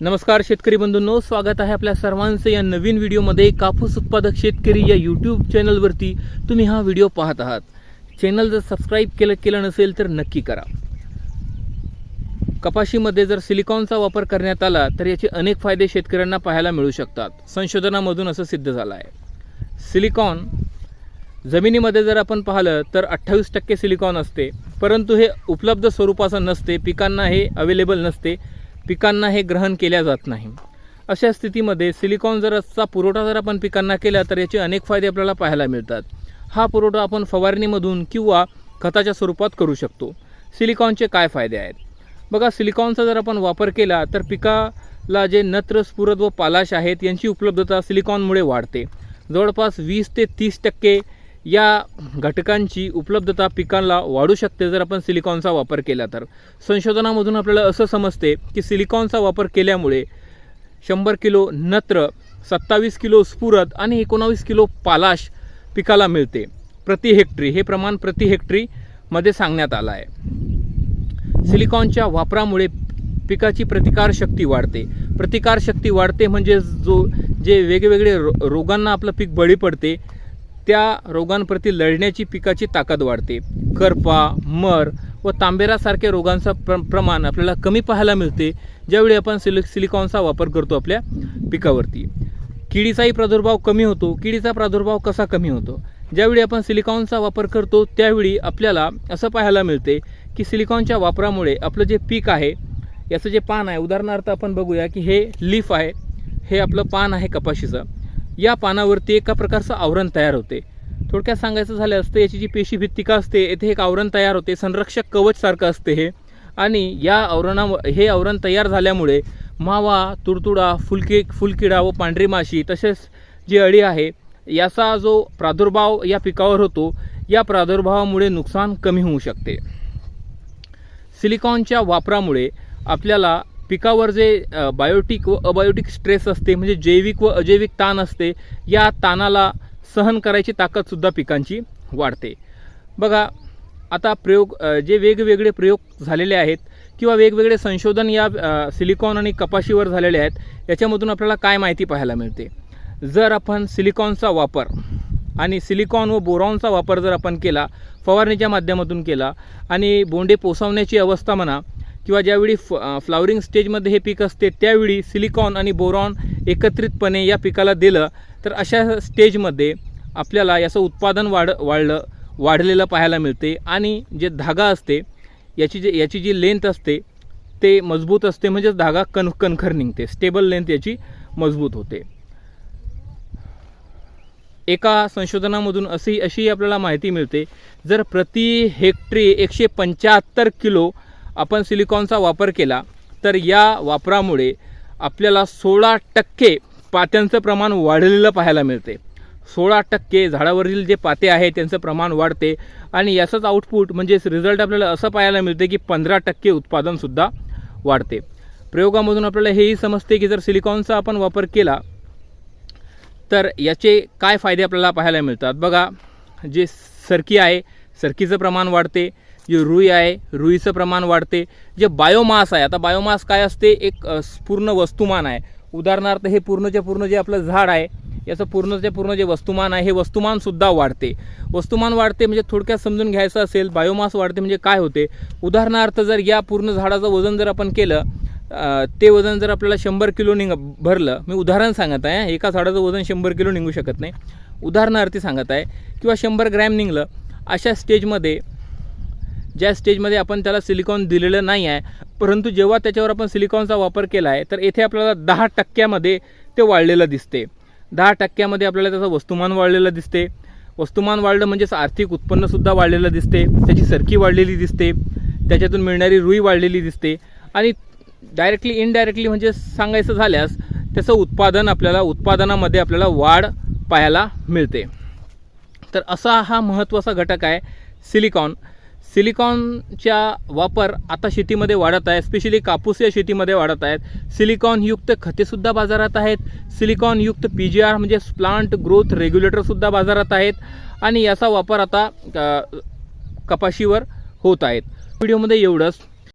नमस्कार शेतकरी बंधूंनो स्वागत आहे आपल्या सर्वांचं या नवीन व्हिडिओमध्ये कापूस उत्पादक शेतकरी या यूट्यूब चॅनलवरती. तुम्ही हा व्हिडिओ पाहत आहात. चॅनल जर सबस्क्राईब केलं केलं नसेल तर नक्की करा. कपाशीमध्ये जर सिलिकॉनचा वापर करण्यात आला तर याचे अनेक फायदे शेतकऱ्यांना पाहायला मिळू शकतात. संशोधनामधून असं सिद्ध झालं आहे सिलिकॉन जमिनीमध्ये जर आपण पाहिलं तर अठ्ठावीस टक्के सिलिकॉन असते. परंतु हे उपलब्ध स्वरूपाचं नसते पिकांना हे अवेलेबल नसते. पिकांना हे ग्रहण केल्या जात नाही. अशा स्थितीमध्ये सिलिकॉन जरचा पुरवठा जर आपण पिकांना केला तर याचे अनेक फायदे आपल्याला पाहायला मिळतात. हा पुरवठा आपण फवारणीमधून किंवा खताच्या स्वरूपात करू शकतो. सिलिकॉनचे काय फायदे आहेत? बघा सिलिकॉनचा जर आपण वापर केला तर पिकाला जे नत्र स्फुरद व पालाश आहेत यांची उपलब्धता सिलिकॉनमुळे वाढते. जवळपास वीस ते तीस टक्के या घटकांची उपलब्धता पिकांना वाढू शकते जर आपण सिलिकॉनचा वापर केला तर. संशोधनामधून आपल्याला असं समजते की सिलिकॉनचा वापर केल्यामुळे शंभर किलो नत्र सत्तावीस किलो स्फुरत आणि एकोणावीस किलो पालाश पिकाला मिळते. प्रति हेक्टरी हे प्रमाण प्रति हेक्टरीमध्ये सांगण्यात आलं आहे. सिलिकॉनच्या वापरामुळे पिकाची प्रतिकारशक्ती वाढते. प्रतिकारशक्ती वाढते म्हणजे जो जे वेगवेगळे रो रोगांना आपलं पीक बळी पडते त्या रोगांप्रती लढण्याची पिकाची ताकद वाढते. करपा मर व तांबेरासारख्या रोगांचं प्र प्रमाण आपल्याला कमी पाहायला मिळते ज्यावेळी आपण सिलि सिलिकॉनचा वापर करतो आपल्या पिकावरती. किडीचाही प्रादुर्भाव कमी होतो. किडीचा प्रादुर्भाव कसा कमी होतो? ज्यावेळी आपण सिलिकॉनचा वापर करतो त्यावेळी आपल्याला असं पाहायला मिळते की सिलिकॉनच्या वापरामुळे आपलं जे पीक आहे याचं जे पान आहे उदाहरणार्थ आपण बघूया की हे लीफ आहे हे आपलं पान आहे कपाशीचं. या पानावरती एका प्रकारचं आवरण तयार होते. थोडक्यात सांगायचं झालं असतं याची जी पेशीभित्तिका असते येथे एक आवरण तयार होते संरक्षक कवचसारखं असते हे. आणि या आवरणा हे आवरण तयार झाल्यामुळे मावा तुडतुडा फुलके फुलकिडा व पांढरी माशी तसेच जी अळी आहे याचा जो प्रादुर्भाव या पिकावर होतो या प्रादुर्भावामुळे नुकसान कमी होऊ शकते. सिलिकॉनच्या वापरामुळे आपल्याला पिकावर जे बायोटिक व अबायोटिक स्ट्रेस असते म्हणजे जैविक व अजैविक ताण असते या ताणाला सहन करायची ताकदसुद्धा पिकांची वाढते. बघा आता प्रयोग जे वेगवेगळे प्रयोग झालेले आहेत किंवा वेगवेगळे संशोधन या सिलिकॉन आणि कपाशीवर झालेले आहेत याच्यामधून आपल्याला काय माहिती पाहायला मिळते? जर आपण सिलिकॉनचा वापर आणि सिलिकॉन व बोरॉनचा वापर जर आपण केला फवारणीच्या माध्यमातून केला आणि बोंडे पोसवण्याची अवस्था म्हणा किंवा ज्यावेळी फ फ्लावरिंग स्टेजमध्ये हे पीक असते त्यावेळी सिलिकॉन आणि बोरॉन एकत्रितपणे या पिकाला दिलं तर अशा स्टेजमध्ये आपल्याला याचं उत्पादन वाढ वाढलं वाढलेलं पाहायला मिळते. आणि जे धागा असते याची जे याची जी लेंथ असते ते मजबूत असते म्हणजेच धागा कण कणखर निघते. स्टेबल लेंथ याची मजबूत होते. एका संशोधनामधून अशी अशी आपल्याला माहिती मिळते. जर प्रति हेक्टरी एकशे पंच्याहत्तर किलो आपण सिलिकॉनचा वापर केला तर या वापरामुळे आपल्याला सोळा टक्के पात्यांचं प्रमाण वाढलेलं पाहायला मिळते. सोळा टक्के झाडावरील जे पाते आहे त्यांचं प्रमाण वाढते. आणि याचंच आउटपुट म्हणजेच रिझल्ट आपल्याला असं पाहायला मिळते की पंधरा टक्के उत्पादनसुद्धा वाढते. प्रयोगामधून आपल्याला हेही समजते की जर सिलिकॉनचा आपण वापर केला तर याचे काय फायदे आपल्याला पाहायला मिळतात? बघा जे सरकी आहे सरकीचं प्रमाण वाढते. जे रुई आहे रुईचं प्रमाण वाढते. जे बायोमास आहे आता बायोमास काय असते? एक पूर्ण वस्तुमान आहे. उदाहरणार्थ हे पूर्णच्या पूर्ण जे आपलं झाड आहे याचं पूर्णच्या पूर्ण जे वस्तुमान आहे हे वस्तुमानसुद्धा वाढते. वस्तुमान वाढते म्हणजे थोडक्यात समजून घ्यायचं असेल बायोमास वाढते म्हणजे काय होते? उदाहरणार्थ जर या पूर्ण झाडाचं वजन जर आपण केलं ते वजन जर आपल्याला शंभर किलो निघ भरलं मी उदाहरण सांगत आहे एका झाडाचं वजन शंभर किलो निघू शकत नाही. उदाहरणार्थी सांगत आहे किंवा शंभर ग्रॅम निघलं अशा स्टेजमध्ये ज्या स्टेजमध्ये आपण त्याला सिलिकॉन दिलेलं नाही आहे परंतु जेव्हा त्याच्यावर आपण सिलिकॉनचा वापर केला आहे तर येथे आपल्याला दहा टक्क्यामध्ये ते वाढलेलं दिसते. दहा टक्क्यामध्ये आपल्याला त्याचं वस्तुमान वाढलेलं दिसते. वस्तुमान वाढलं म्हणजेच आर्थिक उत्पन्नसुद्धा वाढलेलं दिसते त्याची सरकी वाढलेली दिसते त्याच्यातून मिळणारी रुई वाढलेली दिसते. आणि डायरेक्टली इनडायरेक्टली म्हणजे सांगायचं झाल्यास त्याचं उत्पादन आपल्याला उत्पादनामध्ये आपल्याला वाढ पाहायला मिळते. तर असा हा महत्त्वाचा घटक आहे सिलिकॉन सिलिकॉनच्या वापर आता शेतीमध्ये वाढत आहे स्पेशली कापूस या शेतीमध्ये वाढत आहेत. सिलिकॉनयुक्त खतेसुद्धा बाजारात आहेत. सिलिकॉनयुक्त पी जी आर म्हणजे प्लांट ग्रोथ रेग्युलेटरसुद्धा बाजारात आहेत. आणि याचा वापर आता कपाशीवर होत आहेत. व्हिडिओमध्ये एवढंच.